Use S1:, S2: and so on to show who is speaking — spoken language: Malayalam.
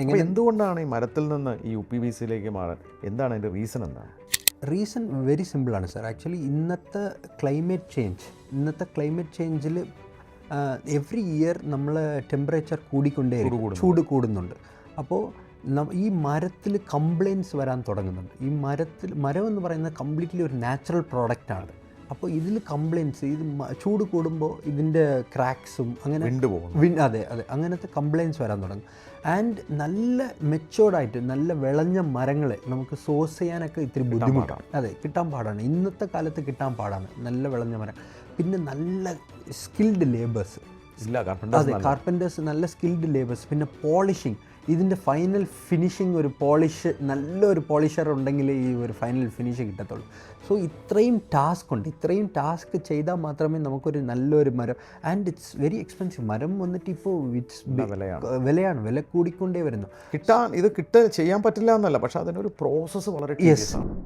S1: അപ്പോൾ എന്തുകൊണ്ടാണ് ഈ മരത്തിൽ നിന്ന് ഈ യു പി ബി സിയിലേക്ക് മാറാൻ? എന്താണ് അതിന്റെ റീസൺ എന്താണ്?
S2: റീസൺ വെരി സിമ്പിളാണ് സാർ ആക്ച്വലി ഇന്നത്തെ ക്ലൈമറ്റ് ചേഞ്ച് ഇന്നത്തെ ക്ലൈമറ്റ് ചേഞ്ചിൽ എവറി ഇയർ നമ്മൾ ടെമ്പറേച്ചർ കൂടിക്കൊണ്ടേ ചൂട് കൂടുന്നുണ്ട്. അപ്പോൾ ഈ മരത്തിൽ കംപ്ലയിൻസ് വരാൻ തുടങ്ങുന്നുണ്ട്. ഈ മരത്തിൽ മരം എന്ന് പറയുന്നത് കംപ്ലീറ്റ്ലി ഒരു നാച്ചുറൽ പ്രോഡക്റ്റാണ് അപ്പോൾ ഇതിൽ കംപ്ലയിൻസ് ഇത് ചൂട് കൂടുമ്പോൾ ഇതിന്റെ ക്രാക്സും അങ്ങനെ വിൻ അതെ അതെ. അങ്ങനത്തെ കംപ്ലയിൻസ് വരാൻ തുടങ്ങും. ആൻഡ് നല്ല മെച്ചോർഡായിട്ട് നല്ല വിളഞ്ഞ മരങ്ങളെ നമുക്ക് സോഴ്സ് ചെയ്യാനൊക്കെ ഇത്തിരി ബുദ്ധിമുട്ടാണ്. അതെ കിട്ടാൻ പാടാണ്. ഇന്നത്തെ കാലത്ത് കിട്ടാൻ പാടാണ്. നല്ല വിളഞ്ഞ മരം. പിന്നെ നല്ല സ്കിൽഡ് ലേബേഴ്സ് അതെ കാർപ്പന്റേഴ്സ് നല്ല സ്കിൽഡ് ലേബേഴ്സ് പിന്നെ പോളിഷിങ് ഇതിന്റെ ഫൈനൽ ഫിനിഷിംഗ് ഒരു പോളിഷ് നല്ലൊരു പോളിഷർ ഉണ്ടെങ്കിലേ ഈ ഒരു ഫൈനൽ ഫിനിഷ് കിട്ടത്തുള്ളൂ. സോ ഇത്രയും ടാസ്ക് ഉണ്ട്. ഇത്രയും ടാസ്ക് ചെയ്താൽ മാത്രമേ നമുക്കൊരു നല്ലൊരു മരം ആൻഡ് ഇറ്റ്സ് വെരി എക്സ്പെൻസീവ് മരം വന്നിട്ട് ഇപ്പോൾ ഇറ്റ്സ്
S1: വിലയാണ്.
S2: വില കൂടിക്കൊണ്ടേ വരുന്നു.
S1: കിട്ടാൻ ഇത് കിട്ട ചെയ്യാൻ പറ്റില്ല എന്നല്ല പക്ഷേ അതിനൊരു പ്രോസസ്സ് വളരെ യെസ് ആണ്.